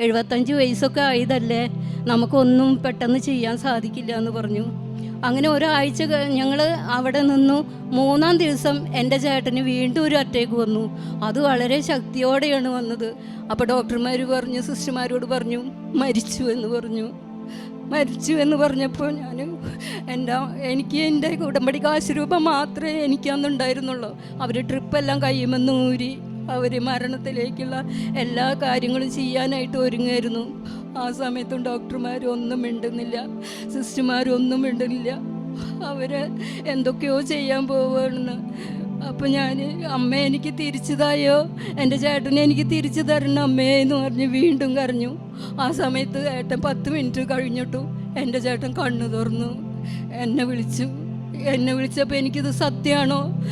എഴുപത്തഞ്ച് വയസ്സൊക്കെ ആയതല്ലേ? നമുക്കൊന്നും പെട്ടെന്ന് ചെയ്യാൻ സാധിക്കില്ല എന്ന് പറഞ്ഞു. അങ്ങനെ ഒരാഴ്ച ഞങ്ങൾ അവിടെ നിന്നു. മൂന്നാം ദിവസം എന്റെ ചേട്ടന് വീണ്ടും ഒരു അറ്റേക്ക് വന്നു. അത് വളരെ ശക്തിയോടെയാണ് വന്നത്. അപ്പോൾ ഡോക്ടർമാർ പറഞ്ഞു സിസ്റ്റർമാരോട് പറഞ്ഞു മരിച്ചു എന്ന് പറഞ്ഞു. മരിച്ചു എന്ന് പറഞ്ഞപ്പോൾ ഞാൻ എന്റെ എനിക്ക് എന്റെ ഉടമ്പടി കാശ് രൂപ മാത്രമേ എനിക്കന്നുണ്ടായിരുന്നുള്ളൂ. അവർ ട്രിപ്പെല്ലാം കഴിയുമെന്ന് ഊരി അവർ മരണത്തിലേക്കുള്ള എല്ലാ കാര്യങ്ങളും ചെയ്യാനായിട്ട് ഒരുങ്ങായിരുന്നു. ആ സമയത്തും ഡോക്ടർമാർ ഒന്നും മിണ്ടുന്നില്ല. സിസ്റ്റർമാരൊന്നും മിണ്ടുന്നില്ല. അവരെ എന്തൊക്കെയോ ചെയ്യാൻ പോവുകയാണെന്ന് അപ്പം ഞാൻ അമ്മ എനിക്ക് തിരിച്ചതായോ? എന്റെ ചേട്ടനെ എനിക്ക് തിരിച്ചു തരണം അമ്മേ എന്ന് പറഞ്ഞ് വീണ്ടും കരഞ്ഞു. ആ സമയത്ത് ഏട്ടൻ പത്ത് മിനിറ്റ് കഴിഞ്ഞിട്ടു എന്റെ ചേട്ടൻ കണ്ണു തുറന്നു. എന്നെ വിളിച്ചു. എന്നെ വിളിച്ചപ്പോൾ എനിക്കിത് സത്യമാണോ?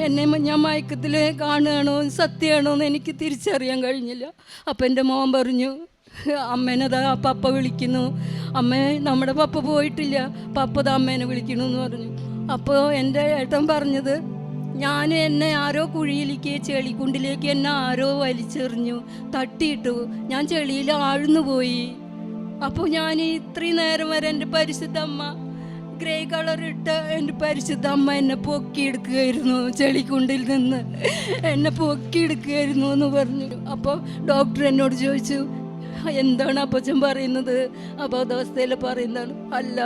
എന്നെ ഞാൻ മയക്കത്തിൽ കാണുകയാണോ? സത്യമാണോ എന്ന് എനിക്ക് തിരിച്ചറിയാൻ കഴിഞ്ഞില്ല. അപ്പം എന്റെ മോൻ പറഞ്ഞു അമ്മേനതാ പപ്പ വിളിക്കുന്നു. അമ്മേ നമ്മുടെ പപ്പ പോയിട്ടില്ല. പപ്പ ദാ അമ്മേനെ വിളിക്കണു എന്ന് പറഞ്ഞു. അപ്പോൾ എന്റെ ഏട്ടൻ പറഞ്ഞത് ഞാൻ എന്നെ ആരോ കുഴിയിലേക്ക് ചെളിക്കുണ്ടിലേക്ക് എന്നെ ആരോ വലിച്ചെറിഞ്ഞു തട്ടിയിട്ടു. ഞാൻ ചെളിയിൽ ആഴ്ന്നു പോയി. അപ്പോൾ ഞാൻ ഇത്രയും നേരം വരെ എന്റെ പരിശുദ്ധ അമ്മ ഗ്രേ കളർ ഇട്ട എന്റെ പരിശുദ്ധ അമ്മ എന്നെ പൊക്കിയെടുക്കുകയായിരുന്നു ചെളിക്കുണ്ടിൽ നിന്ന് എന്നെ പൊക്കിയെടുക്കുകയായിരുന്നു എന്ന് പറഞ്ഞു. അപ്പോൾ ഡോക്ടർ എന്നോട് ചോദിച്ചു എന്താണ് അപ്പച്ചൻ പറയുന്നത്? അബോധാവസ്ഥയിൽ പറയുന്നതാണ് അല്ല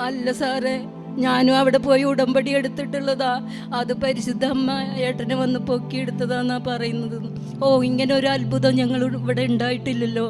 അല്ല സാറേ ഞാനും അവിടെ പോയി ഉടമ്പടി എടുത്തിട്ടുള്ളതാ. അത് പരിശുദ്ധ അമ്മ ഏട്ടനെ വന്ന് പൊക്കിയെടുത്തതാന്നാ പറയുന്നത്. ഓ ഇങ്ങനെ ഒരു അത്ഭുതം ഞങ്ങൾ ഇവിടെ ഉണ്ടായിട്ടില്ലല്ലോ.